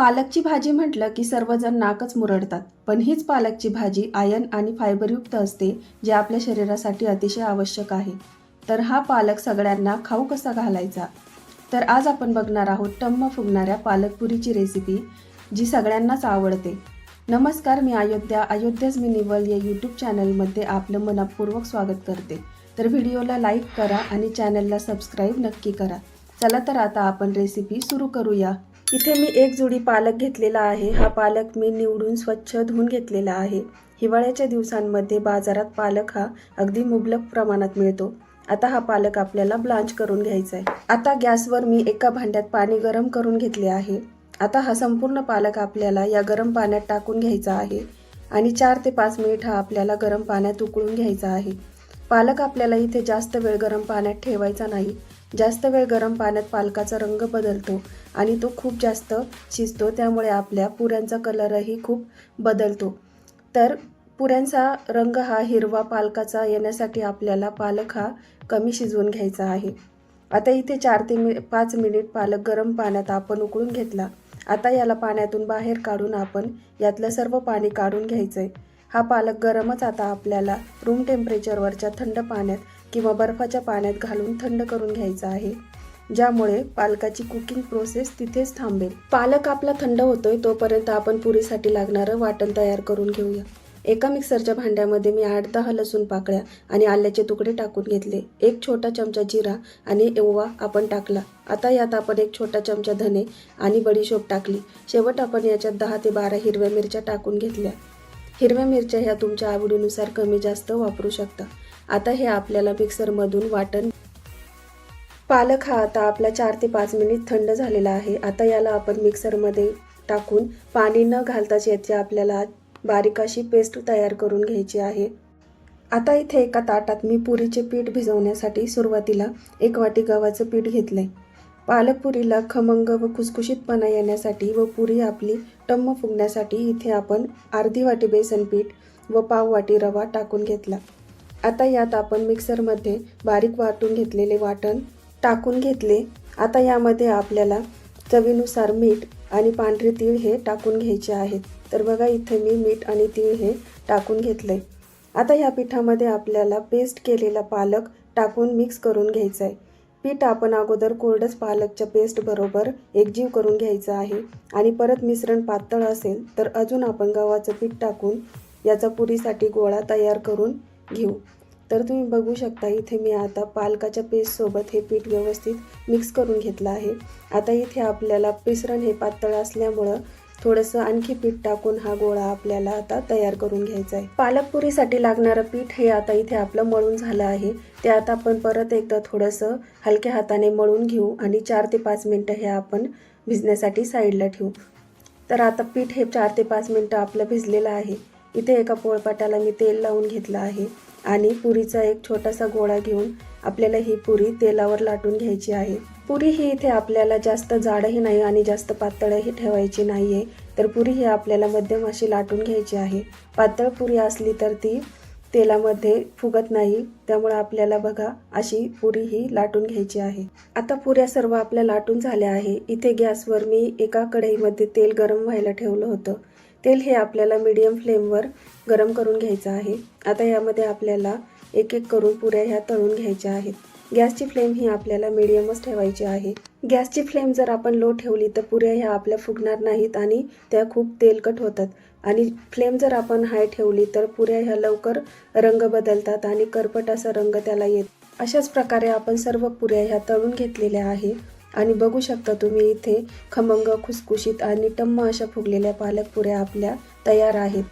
पालकची भाजी म्हटलं की सर्वजण नाकच मुरडतात. पण हीच पालकची भाजी आयन आणि फायबरयुक्त असते जे आपल्या शरीरासाठी अतिशय आवश्यक आहे. तर हा पालक सगळ्यांना खाऊ कसा घालायचा? तर आज आपण बघणार आहोत टम्म फुगणाऱ्या पालकपुरीची रेसिपी जी सगळ्यांनाच आवडते. नमस्कार मी अयोध्या. अयोध्याच मी निवल या यूट्यूब चॅनलमध्ये आपलं मनपूर्वक स्वागत करते. तर व्हिडिओला लाईक करा आणि चॅनलला सबस्क्राईब नक्की करा. चला तर आता आपण रेसिपी सुरू करूया. इथे मी एक जोडी पालक घेतलेला आहे. हा पालक मी निवडून स्वच्छ धुवून घेतलेला आहे. हिवाळ्याच्या दिवसांमध्ये बाजारात पालक हा अगदी मुबलक प्रमाणात मिळतो. आता हा पालक आपल्याला ब्लांच करून घ्यायचा आहे आता गॅसवर मी एका भांड्यात पाणी गरम करून घेतले आहे. आता हा संपूर्ण पालक आपल्याला या गरम पाण्यात टाकून घ्यायचा आहे आणि चार ते पाच मिनिट हा आपल्याला गरम पाण्यात उकळून घ्यायचा आहे. पालक आपल्याला इथे जास्त वेळ गरम पाण्यात ठेवायचा नाही. जास्त वेळ गरम पाण्यात पालकाचा रंग बदलतो आणि तो खूप जास्त शिजतो त्यामुळे आपल्या पुऱ्यांचा कलरही खूप बदलतो. तर पुऱ्यांचा रंग हा हिरवा पालकाचा येण्यासाठी आपल्याला पालक हा कमी शिजवून घ्यायचा आहे. आता इथे चार ते मि पाच मिनिट पालक गरम पाण्यात आपण उकळून घेतला. आता याला पाण्यातून बाहेर काढून आपण यातलं सर्व पाणी काढून घ्यायचं आहे हा पालक गरमच आता आपल्याला रूम टेम्परेचरवरच्या थंड पाण्यात किंवा बर्फाच्या पाण्यात घालून थंड करून घ्यायचा आहे ज्यामुळे पालकाची कुकिंग प्रोसेस तिथेच थांबेल. पालक आपला थंड होतोय तोपर्यंत आपण पुरीसाठी लागणारं वाटण तयार करून घेऊया. एका मिक्सरच्या भांड्यामध्ये मी आठ दहा लसूण पाकळ्या आणि आल्याचे तुकडे टाकून घेतले. एक छोटा चमचा जिरा आणि ओवा आपण टाकला. आता यात आपण एक छोटा चमचा धने आणि बडीशोप टाकली. शेवट आपण याच्यात दहा ते बारा हिरव्या मिरच्या टाकून घेतल्या. हिरव्या मिरच्या ह्या तुमच्या आवडीनुसार कमी जास्त वापरू शकता. आता हे आपल्याला मिक्सरमधून वाटण. पालक हा आता आपला चार ते पाच मिनिट थंड झालेला आहे. आता याला आपण मिक्सरमध्ये टाकून पाणी न घालताच याची आपल्याला बारीक अशी पेस्ट तयार करून घ्यायची आहे. आता इथे एका ताटात मी पुरीचे पीठ भिजवण्यासाठी सुरुवातीला एक वाटी गव्हाचं पीठ घेतलंय. पालक पुरीला खमंग व खुसखुशीतपणा येण्यासाठी व पुरी आपली टम्म फुगण्यासाठी इथे आपण अर्धी वाटी बेसन पीठ व पाव वाटी रवा टाकून घेतला. आता यात आपण मिक्सरमध्ये बारीक वाटून घेतलेले वाटण टाकून घेतले. आता यामध्ये आपल्याला चवीनुसार मीठ आणि पांढरे तीळ हे टाकून घ्यायचे आहेत. तर बघा इथे मी मीठ आणि तीळ हे टाकून घेतले. आता या पिठामध्ये आपल्याला पेस्ट केलेला पालक टाकून मिक्स करून घ्यायचा आहे पीठ आपण अगोदर कोरडच पालकच्या पेस्टबरोबर एकजीव करून घ्यायचं आहे. आणि परत मिश्रण पातळ असेल तर अजून आपण गव्हाचं पीठ टाकून याचा पुरीसाठी गोळा तयार करून घेऊ. तर तुम्ही बघू शकता इथे मी आता पालकाच्या पेस्टसोबत हे पीठ व्यवस्थित मिक्स करून घेतलं आहे. आता इथे आपल्याला पिसरण हे पातळ असल्यामुळं थोडंसं आणखी पीठ टाकून हा गोळा आपल्याला आता तयार करून घ्यायचा आहे. पालकपुरीसाठी लागणारं पीठ हे आता इथे आपलं मळून झालं आहे. ते आता आपण परत एकदा थोडंसं हलक्या हाताने मळून घेऊ आणि चार ते पाच मिनटं हे आपण भिजण्यासाठी साईडला ठेवू. तर आता पीठ हे चार ते पाच मिनटं आपलं भिजलेलं आहे. इथे एका पोळपाटाला मी तेल लावून घेतलं आहे आणि पुरीचा एक छोटासा गोळा घेऊन आपल्याला ही पुरी तेलावर लाटून घ्यायची आहे. पुरी ही इथे आपल्याला जास्त जाडही नाही आणि जास्त पातळही ठेवायची नाही आहे तर पुरी ही आपल्याला मध्यम अशी लाटून घ्यायची आहे. पातळ पुरी असली तर ती तेलामध्ये फुगत नाही. त्यामुळे आपल्याला बघा अशी पुरी ही लाटून घ्यायची आहे. आता पुऱ्या सर्व आपल्या लाटून झाल्या आहे. इथे गॅसवर मी एका कढईमध्ये तेल गरम व्हायला ठेवलं होतं. तेल हे आपल्याला मीडियम फ्लेमवर गरम करून घ्यायचं आहे. आता यामध्ये आपल्याला एक एक करून पुऱ्या ह्या तळून घ्यायच्या आहेत. गॅसची फ्लेम ही आपल्याला मीडियमच ठेवायची आहे. गॅसची फ्लेम जर आपण लो ठेवली तर पुऱ्या ह्या आपल्या फुगणार नाहीत आणि त्या खूप तेलकट होतात. आणि फ्लेम जर आपण हाय ठेवली तर पुऱ्या ह्या लवकर रंग बदलतात आणि करपट असा रंग त्याला येत. अशाच प्रकारे आपण सर्व पुऱ्या ह्या तळून घेतलेल्या आहे. आणि बघू शकता तुम्ही इथे खमंग खुसखुशीत आणि टम्म अशा फुगलेल्या पालक पुऱ्या आपल्या तयार आहेत.